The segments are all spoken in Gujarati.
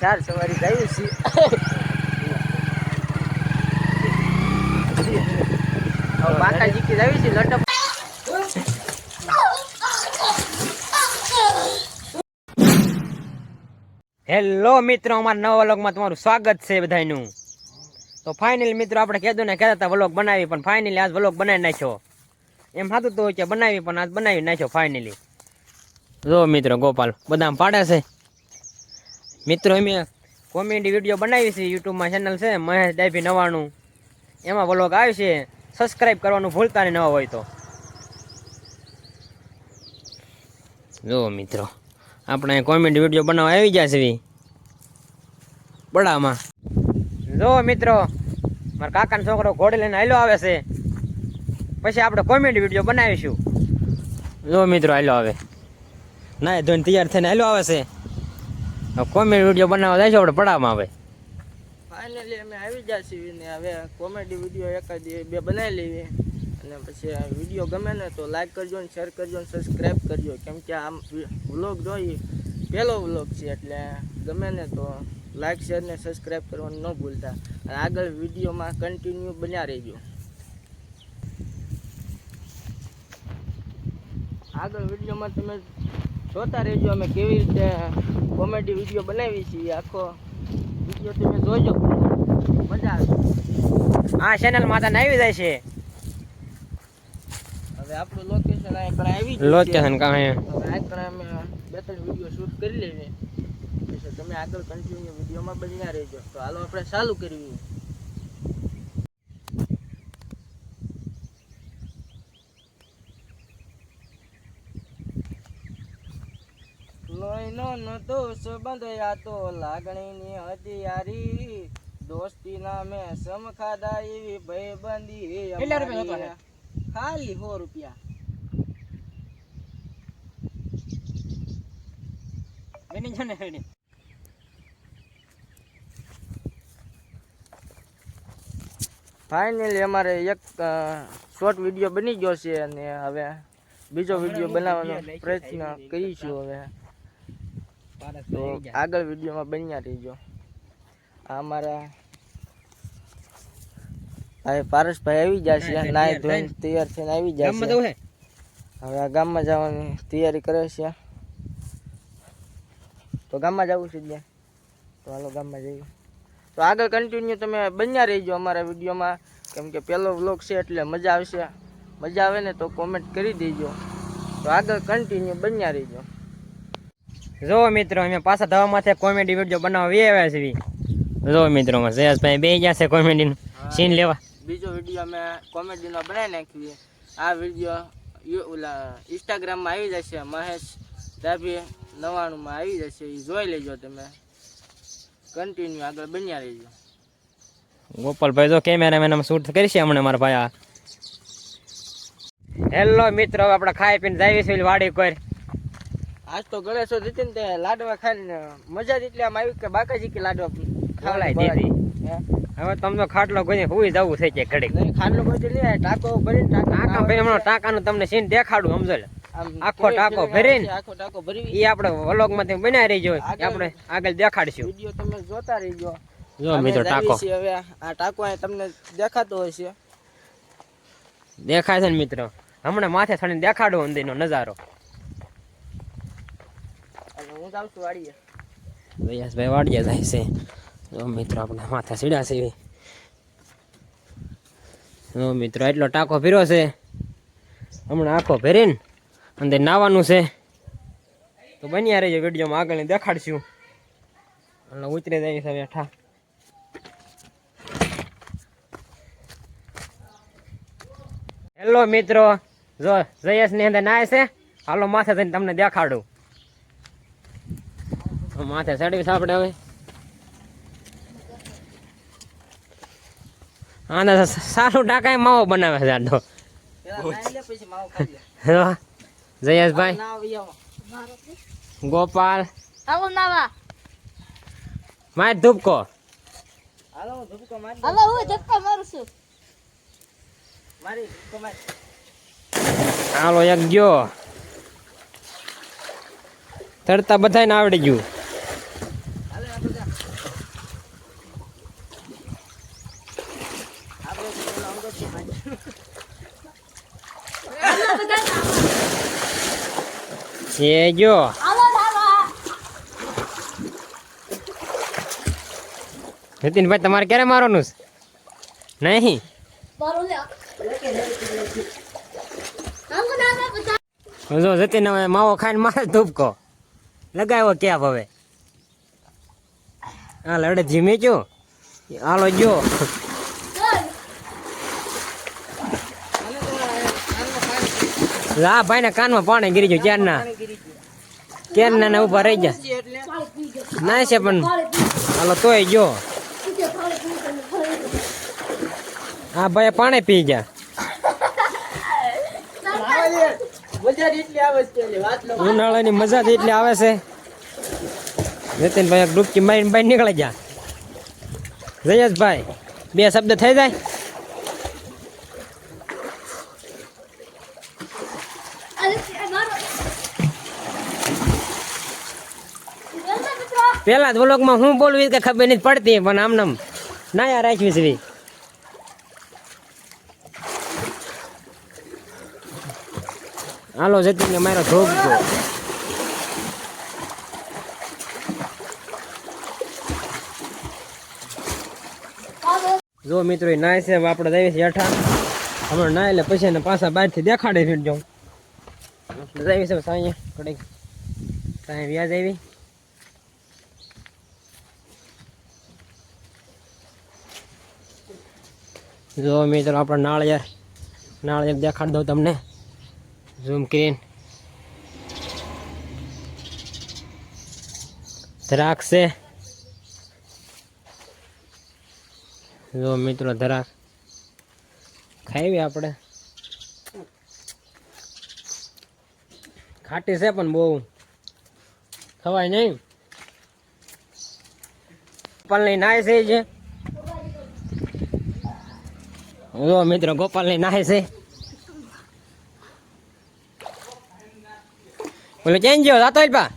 ચાર સવારી જાય છે હવે માતાજી કી છે લટક. હેલો મિત્રો, અમારા નવા વ્લોગમાં તમારું સ્વાગત છે બધાનું તો ફાઇનલ મિત્રો, આપણે કહેતું ને કહેતા હતા વ્લોગ બનાવી, પણ ફાઇનલી આજ વ્લોગ બનાવી નાખ્યો. એમ થાતું તો હોય કે બનાવી, પણ આજ બનાવી નાખ્યો ફાઇનલી. જો મિત્રો, ગોપાલ, બદામ પાડે છે. મિત્રો, અમે કોમેડી વીડિયો બનાવી છે યુટ્યુબમાં ચેનલ છે, મહેશ ડાયભી નવાણું. એમાં વ્લોગ આવશે સબસ્ક્રાઇબ કરવાનું ભૂલતા નહીં, નવા હોય તો. જુઓ મિત્રો, આપણે કોમેડી વીડિયો બનાવવા આવી ગયા છે બડામાં. જો મિત્રો, મારા કાકાનો છોકરો ઘોડે લઈને હાલો આવે છે. પછી આપણે કોમેડી વીડિયો બનાવીશું. જો મિત્રો હાલો આવે. ના ધોઈને તૈયાર થઈને હાલો આવે છે. કોમેડી વીડિયો બનાવવા જાય છે આપણે પડામાં આવે ફાઇનલી અમે આવી છીએ ને હવે કોમેડી વીડિયો એકાદ બે બનાવી લેવી અને પછી વીડિયો ગમે ને તો લાઈક કરજો ને શેર કરજો ને સબસ્ક્રાઈબ કરજો. કેમ કે આમ વ્લોગ જોઈ પહેલો વ્લોગ છે એટલે ગમે ને તો લાઈક શેર ને સબસ્ક્રાઈબ કરવાનું ન ભૂલતા. અને આગળ વિડીયોમાં કન્ટિન્યુ બન્યા રહેજો. આગળ વિડીયોમાં તમે જોતા રહેજો અમે કેવી રીતે કોમેડી વીડિયો બનાવી છીએ આખો. વીડિયો તમે જોજો. મજા આવે. આ ચેનલ માતા આવી જાય છે. હવે આપણું લોકેશન અહીં કણે આવી ગયું. લોકેશન હવે આ અમે બે ત્રણ વીડિયો શૂટ કરી લેવી. તમે આગળ કન્ટિન્યુ વિડીયોમાં બન્યા રહેજો. તો હાલો આપણે ચાલુ કરવી લોહીનો ન દોષ બંધયા તો લાગણીની હથિયારી. દોસ્તી નામે સમખાદા એવી ભયબંધી કેટલા રૂપિયા ખાલી સો રૂપિયા. એની છે ને એની. ફાઇનલી અમારે એક શોર્ટ વીડિયો બની ગયો છે અને હવે બીજો વીડિયો બનાવવાનો પ્રયત્ન કરીશું હવે. તો આગળ વિડીયોમાં બન્યા રહીજો. આ અમારા ભાઈ પારસભાઈ આવી જશે નાઈ ધોઈને તૈયાર થઈને આવી હે? હવે આ ગામમાં જવાની તૈયારી કરે છે. તો ગામમાં જવું છે ત્યાં. તો હાલો ગામમાં જઈએ. તો આગળ કન્ટિન્યુ તમે બન્યા રહીજો અમારા વિડીયોમાં. કેમ કે પહેલો વ્લોગ છે એટલે મજા આવશે. મજા આવે ને તો કોમેન્ટ કરી દેજો. તો આગળ કન્ટિન્યુ બન્યા રહીજો. જો મિત્રો અમે પાછા ધવા માથે કોમેડી વીડિયો બનાવવા આવ્યા છીએ. જો મિત્રો જયેશભાઈ બે ગયા છે કોમેડી સીન લેવા. બીજો વીડિયો અમે કોમેડીનો બનાવી નાખ્યો આ વીડિયો ઓલા ઇન્સ્ટાગ્રામમાં આવી જશે મહેશ ડાભી નવાણુંમાં આવી જશે એ જોઈ લેજો તમે. કન્ટિન્યુ આગળ બન્યા રહેજો. ગોપાલભાઈ જો કેમેરામેન શૂટ કરશે હમણાં મારા ભાઈ હેલો મિત્રો આપણે ખાઈ પીને જાવી છે વાડી કોઈ. આજ તો ગણેશો ને તે લાડવા ખાઈને મજા જ એટલે આમ આવી કે બાકાજી કે લાડવા ખવડાવી દીધી. હવે તમને ખાટલો કોઈ હુઈ જવું થઈ જાય ઘડી ખાટલો કોઈ દી નહીં ટાંકો ભરીને ટાંકા ભાઈ હમણાં ટાકાનું તમને સીન દેખાડું સમજો આખો ટાકો ભરીને? આખો ટાકો ભરી એ આપણે વ્લોગમાં બનાવી રહી જોઈએ આગળ- આપણે આગળ દેખાડશું. વીડિયો તમે જોતા રહીજો. જો મિત્રો ટાકો. હવે. આ ટાંકો અહીં તમને દેખાતો હશે દેખાય છે ને મિત્રો? હમણાં માથે થઈને દેખાડું અંદરનો નજારો. હું જાઉં છું જાય છે. મિત્રો આપણા માથા સીડા મિત્રો એટલો ટાંકો ભર્યો છે. હમણાં આખો ભરીને અંદર નાવાનું છે. તો બન્યા રહીજો વિડીયોમાં આગળ દેખાડશું. એટલે ઉતરી જાય છે બેઠા હેલો મિત્રો, જો જયેશની અંદર નાય છે, હાલો માથે થઈને તમને દેખાડું. માથે ચડવી આપણે હવે. આના સારું ટાકા માવો બનાવે છે જો, જયેશભાઈ. ગોપાલ. માર ધૂપકો. હાલો એક ગયો. તરતા બધાને આવડી ગયું હાલે આપણે આપણે તો પેલા અંગતથી માંડીએ. એ જો નીતિનભાઈ તમારે ક્યારે મારવાનું છે નહીં જો જતીન હવે માવો ખાઈને મારે ધૂપકો લગાવ્યો ક્યાં હવે હા લડે ધીમે છો હાલો જો આને તો આનમાં આ ભાઈ ને કાનમાં પાણી ગીરી ગયું, ક્યારના? ના કેન ના ને ઊભા રહી ગયા? ના છે પણ, હાલો તોય જો હા ભાઈ પાણી પી ગયા. લો ઉનાળાની મજા જ એટલી આવે છે. નીતિનભાઈ ભાઈ ડૂબકી મારીને બહાર નીકળી ગયા. જયેશભાઈ, બે શબ્દ થઈ જાય? પેલા જ વ્લોગમાં હું બોલવી કે ખબર નથી પડતી, પણ આમ નામ ના યાર રાખવી છે હાલો જતી ને મારો ધોપ જો. મિત્રો નાય છે આપણે જઈએ છીએ હેઠા હમણાં નાય એટલે પછી એને પાછા બહારથી દેખાડે ફીટ જાઉં જઈએ છે સાંજે કડીક સાંજે વ્યાજ આવી? જો મિત્રો, આપણે નાળિયેર નાળિયેર દેખાડ દઉં તમને. ઝૂમ કરીને. ધરાક છે. જો મિત્રો ધરાક ખાવી આપણે. ખાટી છે પણ બહુ. ખવાય નહીં. ગોપાલની નાય છે જે મિત્રો ગોપાલની નાહે છે. બોલો ચેન્જ ગયો? જાતો પા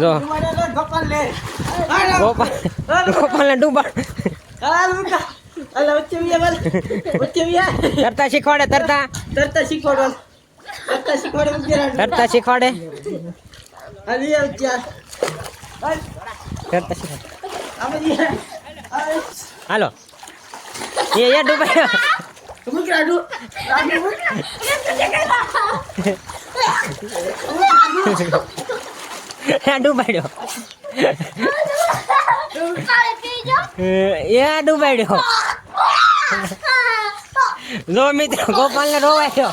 જો ગોપાલ ને ગોપાલ ડૂબા વચ્ચે વિયા બોલ તરતા શીખવાડે તરતા. તરતા શીખવાડે. તરતા શીખવાડે. તરતા શીખવાડે. હાલ. એ યાર ડૂબાયો મુક રાડુ રાડુ મુક એ ડૂબાડ્યો. એ ડૂબાડ્યો. જો મિત્રો, ગોપાલને રોવાયો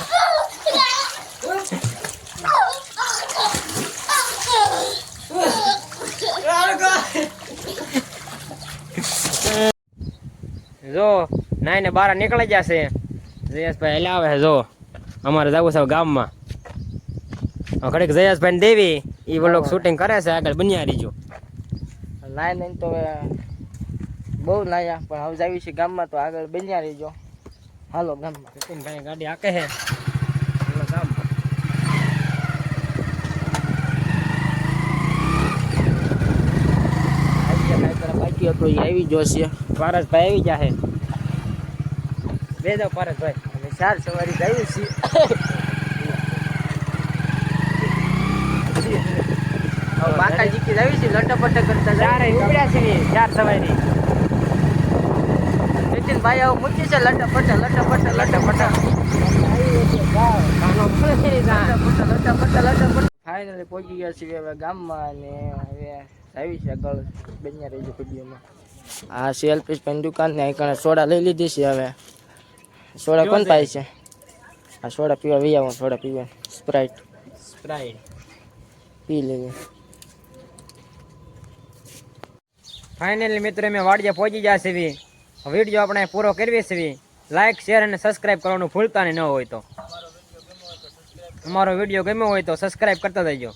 જો નાઈને બાર નીકળી જશે. જયેશભાઈ એટલે આવે છે જો. અમારે જવું છે ગામમાં. હવે ઘડીક જયેશભાઈ દેવી એ વ્લોગ શૂટિંગ કરે છે આગળ બન્યા રહીજો. નાય નહીં તો હવે બહુ નાયા પણ હવે જાવી છે ગામમાં તો આગળ બન્યા રહીજો. હાલો ગામમાં. નીતિનભાઈ ગાડી હાકે છે. એટલે ગામ. આજે કાંઈ તારા બાકી હતો એ આવી જોશે પારસભાઈ આવી જાહે. બે દો પારસભાઈ અને ચાર સવારી જાવી છે હવે બાકાજી કે જાવી છે લટપટ કરતા ચારે ઉપડ્યા છે ચાર સવારી નીતિન ભાઈ હવે મૂકી છે લટપટ લટપટ લટપટ. ફાઇનલી પહોંચી ગયા છીએ હવે ગામમાં અને હવે આવી છે આગળ બન્યા રહી છે વિડીયોમાં. આ સેલ્ફી પેન દુકાન ને અહીં સોડા લઈ લીધી છે હવે. સોડા કોણ પાય છે આ સોડા પીવા વી આવો સોડા પીવા. સ્પ્રાઇટ સ્પ્રાઇટ પી લેવી ફાઇનલી મિત્રો અમે વાડિયા પહોંચી ગયા છે વીડિયો આપણે પૂરો કરવી છે લાઈક શેર અને સબસ્ક્રાઇબ કરવાનું ભૂલતા ન હોય તો. અમારો વીડિયો ગમ્યો હોય તો સબસ્ક્રાઇબ કરતા જજો.